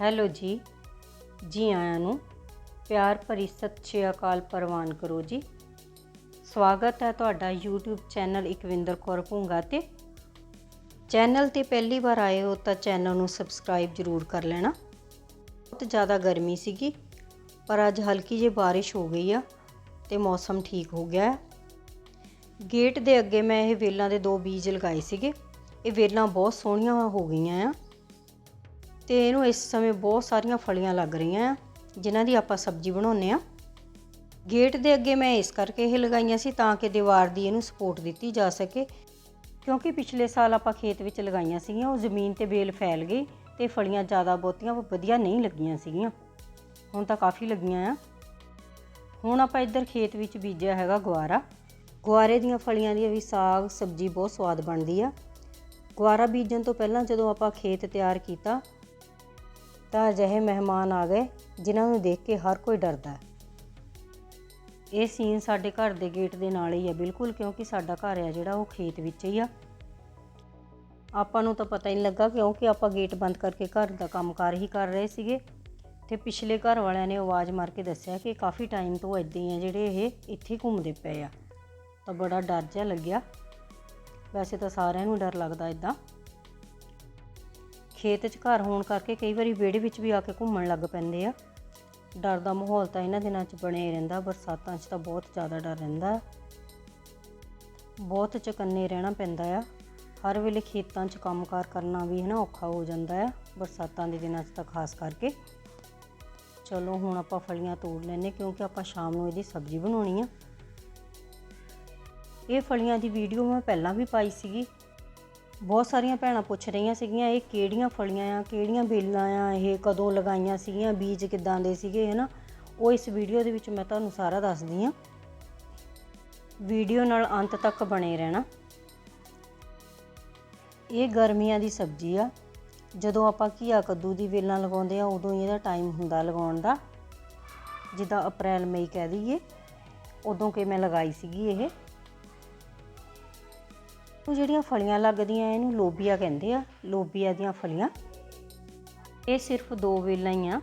Hello ਜੀ। ਜੀ ਆਇਆਂ ਨੂੰ ਪਿਆਰ ਭਰੀ ਸਤਿ ਸ਼੍ਰੀ ਅਕਾਲ ਪ੍ਰਵਾਨ ਕਰੋ ਜੀ। ਸਵਾਗਤ ਹੈ ਤੁਹਾਡਾ YouTube ਚੈਨਲ ਇਕਵਿੰਦਰ ਕੌਰ ਭੁੰਗਾ ਤੇ। ਚੈਨਲ ਤੇ ਪਹਿਲੀ ਵਾਰ ਆਏ ਹੋ ਤਾਂ ਚੈਨਲ ਨੂੰ ਸਬਸਕ੍ਰਾਈਬ ਜ਼ਰੂਰ ਕਰ ਲੈਣਾ। ਬਹੁਤ ਜ਼ਿਆਦਾ ਗਰਮੀ ਸੀਗੀ, ਪਰ ਅੱਜ ਹਲਕੀ ਜਿਹੀ ਬਾਰਿਸ਼ ਹੋ ਗਈ ਆ ਤੇ ਮੌਸਮ ਠੀਕ ਹੋ ਗਿਆ ਹੈ। ਗੇਟ ਦੇ ਅੱਗੇ ਮੈਂ ਇਹ ਵੇਲਾਂ ਦੇ ਦੋ ਬੀਜ ਲਗਾਏ ਸੀਗੇ। ਇਹ ਵੇਲਾਂ ਬਹੁਤ ਸੋਹਣੀਆਂ ਹੋ ਗਈਆਂ ਆ। ਤੇ ਇਹਨੂੰ ਇਸ ਸਮੇਂ ਬਹੁਤ ਸਾਰੀਆਂ ਫਲੀਆਂ ਲੱਗ ਰਹੀਆਂ ਆ, ਜਿਨ੍ਹਾਂ ਦੀ ਆਪਾਂ ਸਬਜ਼ੀ ਬਣਾਉਂਦੇ ਆ ਗੇਟ ਦੇ ਅੱਗੇ ਮੈਂ ਇਸ ਕਰਕੇ ਇਹ ਲਗਾਈਆਂ ਸੀ ਤਾਂ ਕਿ ਦੀਵਾਰ ਦੀ ਇਹਨੂੰ ਸਪੋਰਟ ਦਿੱਤੀ ਜਾ ਸਕੇ, ਕਿਉਂਕਿ ਪਿਛਲੇ ਸਾਲ ਆਪਾਂ ਖੇਤ ਵਿੱਚ ਲਗਾਈਆਂ ਸੀਗੀਆਂ, ਉਹ ਜ਼ਮੀਨ ਤੇ ਬੇਲ ਫੈਲ ਗਈ ਤੇ ਫਲੀਆਂ ਜ਼ਿਆਦਾ ਬਹੁਤੀਆਂ ਵਧੀਆ ਨਹੀਂ ਲੱਗੀਆਂ ਸੀਗੀਆਂ। ਹੁਣ ਤਾਂ ਕਾਫੀ ਲੱਗੀਆਂ ਆ। ਹੁਣ ਆਪਾਂ ਇੱਧਰ ਖੇਤ ਵਿੱਚ ਬੀਜਿਆ ਹੈਗਾ ਗੁਆਰਾ। ਗੁਆਰੇ ਦੀਆਂ ਫਲੀਆਂ ਦੀ ਵੀ ਸਾਗ, ਸਬਜ਼ੀ ਬਹੁਤ ਸਵਾਦ ਬਣਦੀ ਆ। ਗੁਆਰਾ ਬੀਜਣ ਤੋਂ ਪਹਿਲਾਂ ਜਦੋਂ ਆਪਾਂ ਖੇਤ ਤਿਆਰ ਕੀਤਾ ਤਾਂ ਅਜਿਹੇ ਮਹਿਮਾਨ ਆ ਗਏ, ਜਿਨ੍ਹਾਂ ਨੂੰ ਦੇਖ ਕੇ ਹਰ ਕੋਈ ਡਰਦਾ ਹੈ। ਇਹ ਸੀਨ ਸਾਡੇ ਘਰ ਦੇ ਗੇਟ ਦੇ ਨਾਲ ਹੀ ਆ ਬਿਲਕੁਲ, ਕਿਉਂਕਿ ਸਾਡਾ ਘਰ ਆ ਜਿਹੜਾ, ਉਹ ਖੇਤ ਵਿੱਚ ਹੀ ਆ। ਆਪਾਂ ਨੂੰ ਤਾਂ ਪਤਾ ਹੀ ਨਹੀਂ ਲੱਗਾ, ਕਿਉਂਕਿ ਆਪਾਂ ਗੇਟ ਬੰਦ ਕਰਕੇ ਘਰ ਦਾ ਕੰਮਕਾਰ ਹੀ ਕਰ ਰਹੇ ਸੀਗੇ। ਤੇ ਪਿਛਲੇ ਘਰ ਵਾਲਿਆਂ ਨੇ ਆਵਾਜ਼ ਮਾਰ ਕੇ ਦੱਸਿਆ ਕਿ ਕਾਫੀ ਟਾਈਮ ਤੋਂ ਇਦਾਂ ਹੀ ਆ ਜਿਹੜੇ ਇਹ ਇੱਥੇ ਘੁੰਮਦੇ ਪਏ ਆ। ਤਾਂ ਬੜਾ ਡਰ ਜਿਹਾ ਲੱਗਿਆ। ਵੈਸੇ ਤਾਂ ਸਾਰਿਆਂ ਨੂੰ ਡਰ ਲੱਗਦਾ ਇਦਾਂ ਖੇਤ 'ਚ ਘਰ ਹੋਣ ਕਰਕੇ ਕਈ ਵਾਰੀ ਵਿਹੜੇ ਵਿੱਚ ਵੀ ਆ ਕੇ ਘੁੰਮਣ ਲੱਗ ਪੈਂਦੇ ਆ। ਡਰ ਦਾ ਮਾਹੌਲ ਤਾਂ ਇਹਨਾਂ ਦਿਨਾਂ 'ਚ ਬਣਿਆ ਰਹਿੰਦਾ, ਬਰਸਾਤਾਂ 'ਚ ਤਾਂ ਬਹੁਤ ਜ਼ਿਆਦਾ ਡਰ ਰਹਿੰਦਾ। ਹੈ। ਬਹੁਤ ਚਕੰਨੇ ਰਹਿਣਾ ਪੈਂਦਾ ਆ। ਹਰ ਵੇਲੇ ਖੇਤਾਂ 'ਚ ਕੰਮਕਾਰ ਕਰਨਾ ਵੀ ਹੈ ਨਾ ਔਖਾ ਹੋ ਜਾਂਦਾ ਆ, ਬਰਸਾਤਾਂ ਦੇ ਦਿਨਾਂ 'ਚ ਤਾਂ ਖਾਸ ਕਰਕੇ। ਚਲੋ ਹੁਣ ਆਪਾਂ ਫਲੀਆਂ ਤੋੜ ਲੈਨੇ ਕਿਉਂਕਿ ਆਪਾਂ ਸ਼ਾਮ ਨੂੰ ਇਹਦੀ ਸਬਜ਼ੀ ਬਣਾਉਣੀ ਆ। ਇਹ ਫਲੀਆਂ ਦੀ ਵੀਡੀਓ ਮੈਂ ਪਹਿਲਾਂ ਵੀ ਪਾਈ ਸੀਗੀ। ਬਹੁਤ ਸਾਰੀਆਂ ਭੈਣਾਂ ਪੁੱਛ ਰਹੀਆਂ ਸੀਗੀਆਂ, ਇਹ ਕਿਹੜੀਆਂ ਫਲੀਆਂ ਆ, ਕਿਹੜੀਆਂ ਬੇਲਾਂ ਆ, ਇਹ ਕਦੋਂ ਲਗਾਈਆਂ ਸੀਗੀਆਂ, ਬੀਜ ਕਿੱਦਾਂ ਦੇ ਸੀਗੇ, ਹਨਾ? ਉਹ ਇਸ ਵੀਡੀਓ ਦੇ ਵਿੱਚ ਮੈਂ ਤੁਹਾਨੂੰ ਸਾਰਾ ਦੱਸਦੀ ਆ ਵੀਡੀਓ ਨਾਲ ਅੰਤ ਤੱਕ ਬਣੇ ਰਹਿਣਾ। ਇਹ ਗਰਮੀਆਂ ਦੀ ਸਬਜ਼ੀ ਆ। ਜਦੋਂ ਆਪਾਂ ਘੀਆ ਕੱਦੂ ਦੀ ਵੇਲਾਂ ਲਗਾਉਂਦੇ ਆ, ਉਦੋਂ ਹੀ ਇਹਦਾ ਟਾਈਮ ਹੁੰਦਾ ਲਗਾਉਣ ਦਾ। ਜਿੱਦਾਂ ਅਪ੍ਰੈਲ, ਮਈ ਕਹਿ ਦਈਏ, ਉਦੋਂ ਕਿ ਮੈਂ ਲਗਾਈ ਸੀਗੀ ਇਹ। ਉਹ ਜਿਹੜੀਆਂ ਫਲੀਆਂ ਲੱਗਦੀਆਂ, ਇਹਨੂੰ ਲੋਬੀਆ ਕਹਿੰਦੇ ਆ, ਲੋਬੀਆ ਦੀਆਂ ਫਲੀਆਂ। ਇਹ ਸਿਰਫ ਦੋ ਵੇਲਾਂ ਹੀ ਆ।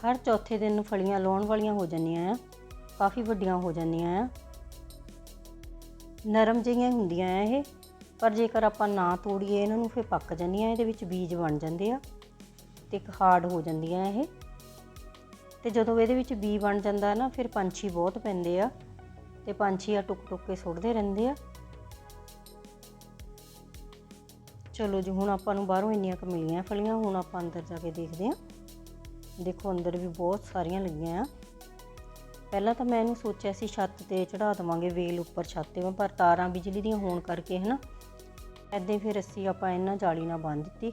ਹਰ ਚੌਥੇ ਦਿਨ ਫਲੀਆਂ ਲਾਉਣ ਵਾਲੀਆਂ ਹੋ ਜਾਂਦੀਆਂ ਆ, ਕਾਫੀ ਵੱਡੀਆਂ ਹੋ ਜਾਂਦੀਆਂ ਆ। ਨਰਮ ਜਿਹੀਆਂ ਹੁੰਦੀਆਂ ਆ ਇਹ, ਪਰ ਜੇਕਰ ਆਪਾਂ ਨਾ ਤੋੜੀਏ, ਇਹਨਾਂ ਨੂੰ ਫਿਰ ਪੱਕ ਜਾਂਦੀਆਂ, ਇਹਦੇ ਵਿੱਚ ਬੀਜ ਬਣ ਜਾਂਦੇ ਆ ਤੇ ਇੱਕ ਹਾਰਡ ਹੋ ਜਾਂਦੀਆਂ ਇਹ। ਤੇ ਜਦੋਂ ਇਹਦੇ ਵਿੱਚ ਬੀ ਬਣ ਜਾਂਦਾ ਨਾ, ਫਿਰ ਪੰਛੀ ਬਹੁਤ ਪੈਂਦੇ ਆ ਤੇ ਪੰਛੀ ਆ ਟੁੱਕ ਟੁੱਕ ਕੇ ਸੁੱਟਦੇ ਰਹਿੰਦੇ ਆ। ਚਲੋ ਜੀ, ਹੁਣ ਆਪਾਂ ਨੂੰ ਬਾਹਰੋਂ ਇੰਨੀਆਂ ਕੁ ਮਿਲੀਆਂ ਫਲੀਆਂ, ਹੁਣ ਆਪਾਂ ਅੰਦਰ ਜਾ ਕੇ ਦੇਖਦੇ ਹਾਂ। ਦੇਖੋ, ਅੰਦਰ ਵੀ ਬਹੁਤ ਸਾਰੀਆਂ ਲੱਗੀਆਂ ਆ। ਪਹਿਲਾਂ ਤਾਂ ਮੈਂ ਇਹਨੂੰ ਸੋਚਿਆ ਸੀ ਛੱਤ ਤੇ ਚੜਾ ਦਵਾਂਗੇ, ਵੇਲ ਉੱਪਰ ਛੱਤ ਤੇ ਪਰ ਤਾਰਾਂ ਬਿਜਲੀ ਦੀਆਂ ਹੋਣ ਕਰਕੇ ਹਨਾ ਐਦਾਂ ਹੀ ਫਿਰ ਅਸੀਂ ਆਪਾਂ ਇਹਨਾਂ ਜਾਲੀ ਨਾਲ ਬੰਨ ਦਿੱਤੀ।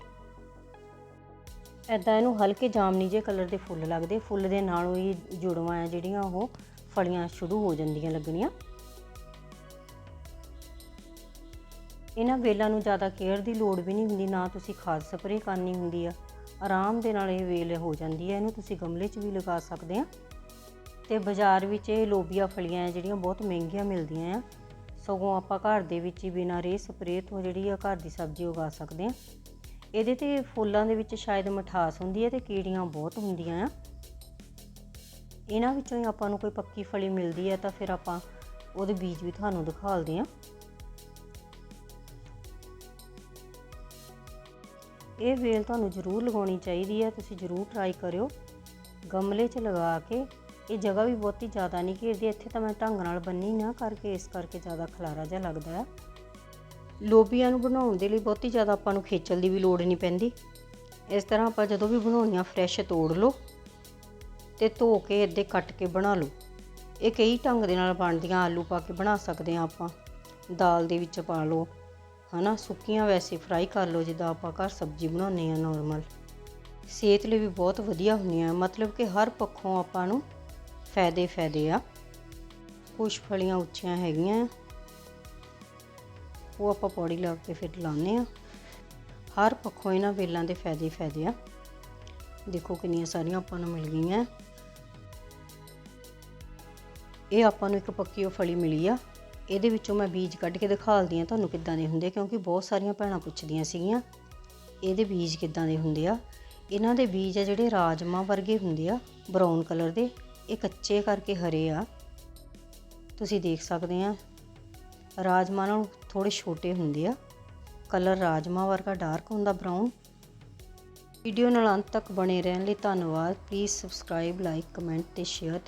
ਐਦਾਂ ਇਹਨੂੰ ਹਲਕੇ ਜਾਮਨੀ ਜੇ ਕਲਰ ਦੇ ਫੁੱਲ ਲੱਗਦੇ, ਫੁੱਲ ਦੇ ਨਾਲੋਂ ਹੀ ਜੁੜਵਾਂ ਆ ਜਿਹੜੀਆਂ ਉਹ ਫਲੀਆਂ ਸ਼ੁਰੂ ਹੋ ਜਾਂਦੀਆਂ ਲੱਗਣੀਆਂ। ਇਹਨਾਂ ਵੇਲਾਂ ਨੂੰ ਜ਼ਿਆਦਾ ਕੇਅਰ ਦੀ ਲੋੜ ਵੀ ਨਹੀਂ ਹੁੰਦੀ, ਨਾ ਤੁਸੀਂ ਖਾਦ ਸਪਰੇਅ ਕਰਨੀ ਹੁੰਦੀ ਆ। ਆਰਾਮ ਦੇ ਨਾਲ ਇਹ ਵੇਲ ਹੋ ਜਾਂਦੀ ਹੈ ਇਹਨੂੰ ਤੁਸੀਂ ਗਮਲੇ 'ਚ ਵੀ ਲਗਾ ਸਕਦੇ ਆ। ਤੇ ਬਾਜ਼ਾਰ ਵਿੱਚ ਇਹ ਲੋਬੀਆ ਫਲੀਆਂ ਆ, ਜਿਹੜੀਆਂ ਬਹੁਤ ਮਹਿੰਗੀਆਂ ਮਿਲਦੀਆਂ ਆ। ਸਗੋਂ ਆਪਾਂ ਘਰ ਦੇ ਵਿੱਚ ਹੀ ਬਿਨਾਂ ਰੇ ਸਪਰੇਅ ਤੋਂ ਜਿਹੜੀ ਆ ਘਰ ਦੀ ਸਬਜ਼ੀ ਉਗਾ ਸਕਦੇ ਆ। ਇਹਦੇ ਤੇ ਫੁੱਲਾਂ ਦੇ ਵਿੱਚ ਸ਼ਾਇਦ ਮਿਠਾਸ ਹੁੰਦੀ ਹੈ ਤੇ ਕੀੜੀਆਂ ਬਹੁਤ ਹੁੰਦੀਆਂ ਆ। ਇਹਨਾਂ ਵਿੱਚੋਂ ਹੀ ਆਪਾਂ ਨੂੰ ਕੋਈ ਪੱਕੀ ਫਲੀ ਮਿਲਦੀ ਹੈ ਤਾਂ ਫਿਰ ਆਪਾਂ ਉਹਦੇ ਬੀਜ ਵੀ ਤੁਹਾਨੂੰ ਦਿਖਾਲਦੇ ਆ। ਇਹ ਵੇਲ ਤੁਹਾਨੂੰ ਜ਼ਰੂਰ ਲਗਾਉਣੀ ਚਾਹੀਦੀ ਹੈ, ਤੁਸੀਂ ਜ਼ਰੂਰ ਟਰਾਈ ਕਰਿਓ। ਗਮਲੇ 'ਚ ਲਗਾ ਕੇ, ਇਹ ਜਗ੍ਹਾ ਵੀ ਬਹੁਤੀ ਜ਼ਿਆਦਾ ਨਹੀਂ ਘੇਰਦੀ, ਇੱਥੇ ਤਾਂ ਮੈਂ ਢੰਗ ਨਾਲ ਬੰਨੀ ਨਾ ਕਰਕੇ, ਇਸ ਕਰਕੇ ਜ਼ਿਆਦਾ ਖਲਾਰਾ ਜਿਹਾ ਲੱਗਦਾ ਹੈ। ਲੋਬੀਆਂ ਨੂੰ ਬਣਾਉਣ ਦੇ ਲਈ ਬਹੁਤੀ ਜ਼ਿਆਦਾ ਆਪਾਂ ਨੂੰ ਖੇਚਲ ਦੀ ਵੀ ਲੋੜ ਨਹੀਂ ਪੈਂਦੀ। ਇਸ ਤਰ੍ਹਾਂ ਆਪਾਂ ਜਦੋਂ ਵੀ ਬਣਾਉਣੀਆਂ ਫਰੈਸ਼ ਤੋੜ ਲਓ ਤੇ ਧੋ ਕੇ ਇੱਦੇ ਕੱਟ ਕੇ ਬਣਾ ਲਓ। ਇਹ ਕਈ ਢੰਗ ਦੇ ਨਾਲ ਬਣਦੀਆਂ, ਆਲੂ ਪਾ ਕੇ ਬਣਾ ਸਕਦੇ ਆ ਆਪਾਂ। ਦਾਲ ਦੇ ਵਿੱਚ ਪਾ ਲਓ। ਹਨਾ, ਸੁੱਕੀਆਂ ਵੈਸੇ ਫਰਾਈ ਕਰ ਲਓ, ਜਿੱਦਾਂ ਆਪਾਂ ਘਰ ਸਬਜ਼ੀ ਬਣਾਉਂਦੇ ਆ ਨਾਰਮਲ ਸਿਹਤ ਲਈ ਵੀ ਬਹੁਤ ਵਧੀਆ ਹੁੰਦੀਆਂ, ਮਤਲਬ ਕਿ ਹਰ ਪੱਖੋਂ ਆਪਾਂ ਨੂੰ ਫਾਇਦੇ ਫਾਇਦੇ ਆ। ਕੁਛ ਫਲੀਆਂ ਉੱਚੀਆਂ ਹੈਗੀਆਂ, ਉਹ ਆਪਾਂ ਪੌੜੀ ਲਾ ਕੇ ਫਿਰ ਲਾਉਂਦੇ ਆ ਹਰ ਪੱਖੋਂ ਇਹਨਾਂ ਵੇਲਾਂ ਦੇ ਫਾਇਦੇ ਫਾਇਦੇ ਆ। ਦੇਖੋ ਕਿੰਨੀਆਂ ਸਾਰੀਆਂ ਆਪਾਂ ਨੂੰ ਮਿਲ ਗਈਆਂ। ਇਹ ਆਪਾਂ ਨੂੰ ਇੱਕ ਪੱਕੀ ਉਹ ਫਲੀ ਮਿਲੀ ਆ। ਇਹਦੇ ਵਿੱਚੋਂ ਮੈਂ ਬੀਜ ਕੱਢ ਕੇ ਦਿਖਾਲਦੀ ਆ ਤੁਹਾਨੂੰ ਕਿੱਦਾਂ ਦੇ ਹੁੰਦੇ ਕਿਉਂਕਿ ਬਹੁਤ ਸਾਰੀਆਂ ਭੈਣਾਂ ਪੁੱਛਦੀਆਂ ਸੀਗੀਆਂ, ਇਹਦੇ ਬੀਜ ਕਿੱਦਾਂ ਦੇ ਹੁੰਦੇ ਆ। ਇਹਨਾਂ ਦੇ ਬੀਜ ਆ ਜਿਹੜੇ ਰਾਜਮਾ ਵਰਗੇ ਹੁੰਦੇ ਆ ਬਰਾਊਨ ਕਲਰ ਦੇ, ਇਹ ਕੱਚੇ ਕਰਕੇ ਹਰੇ ਆ। ਤੁਸੀਂ ਦੇਖ ਸਕਦੇ ਆ ਰਾਜਮਾ ਨਾਲੋਂ ਥੋੜੇ ਛੋਟੇ ਹੁੰਦੇ ਆ। ਕਲਰ ਰਾਜਮਾ ਵਰਗਾ ਡਾਰਕ ਹੁੰਦਾ ਬਰਾਊਨ ਵੀਡੀਓ ਨਾਲ ਅੰਤ ਤੱਕ ਬਣੇ ਰਹਿਣ ਲਈ ਧੰਨਵਾਦ। ਪਲੀਜ਼ ਸਬਸਕ੍ਰਾਈਬ ਲਾਈਕ ਕਮੈਂਟ ਤੇ ਸ਼ੇਅਰ ਤੇ